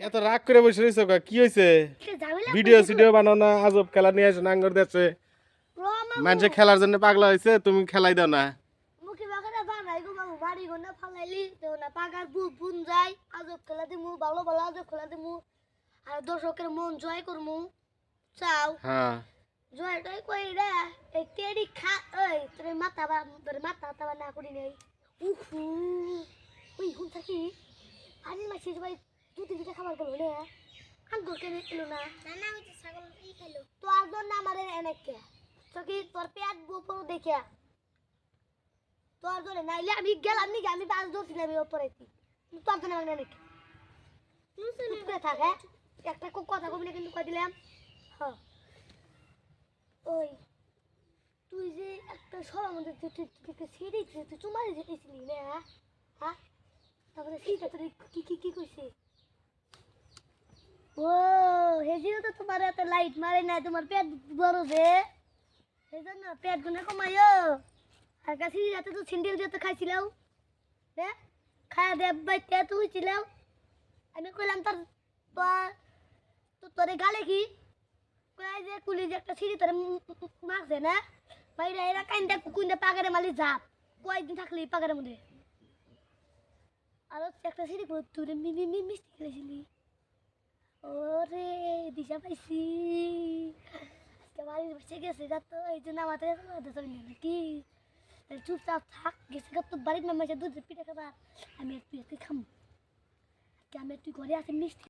এত রাগ করে বসে রয়েছো কা? কি হয়েছে ভিডিও সিডিও বানাও না আজব খেলা নিয়ে আসো নাঙ্গর দেশে মানুষে খেলার জন্য পাগলা হয়েছে তুমি খেলাই দাও না। আর দর্শকের মন জয় করমু চাও। হ্যাঁ। জয়টাই কই রে এই তেরি খা ওই তোর মাথা বা তোর মাথা তাবা না করি নেই। উহু ওই হুন থাকি পানি মাছি ভাই দু তিন খাবার গেল রে আঙ্গুর কেন এলো না না। না ওই ছাগল ই খেলো। তো আর দর না আমারে এনেকে। তো কি তোর পেট গোপর দেখে। তোর জন্য নাইলে আমি গেলাম নি আমি বাস ধরছিলাম এই ওপরে কি তোর জন্য আমি এনেকে। করে থাক হ্যাঁ? একটা খুব কথা কবি না কিন্তু কই দিলাম। হ্যাঁ ওই তুই যে একটা সবার মধ্যে তুই তুই চুমারি যেতেছিলি না হ্যাঁ? হ্যাঁ? তারপরে সিঁড়িটা তোর কি কি কি কইছে ও হেজিও তো তোমার এত লাইট মারে না তোমার পেট বড় যে। সেই জন্য পেট গুনে কমাইও। আর কাছে রাতে তো সিন্ডেল দিয়ে তো খাইছিলাম। হ্যাঁ খায়া দে বাইতে তো হয়েছিলাম আমি কইলাম তোর তো তোরে গালে কি? কয় যে কুলি যে একটা সিঁড়ি তোরে মারছে না? বাইরে এরা কাইন্দা কুকুইন্দা পাগারে মালি যাপ কয়েকদিন থাকলি পাগারের মধ্যে। আর একটা সিঁড়ি করে তুই মি মি মি, মিষ্টি খেলেছিলি। ওরে, দিশা পাইছি। আজকে বাড়ির বসে গেছে, যা তো এই জন্য আমাদের নাকি? তাহলে চুপচাপ থাক, গেছে গা তোর বাড়ির নামে দুধের পিঠে খাবার। আমি একটু একটু খাম। আমি একটু ঘরে আছে, মিষ্টি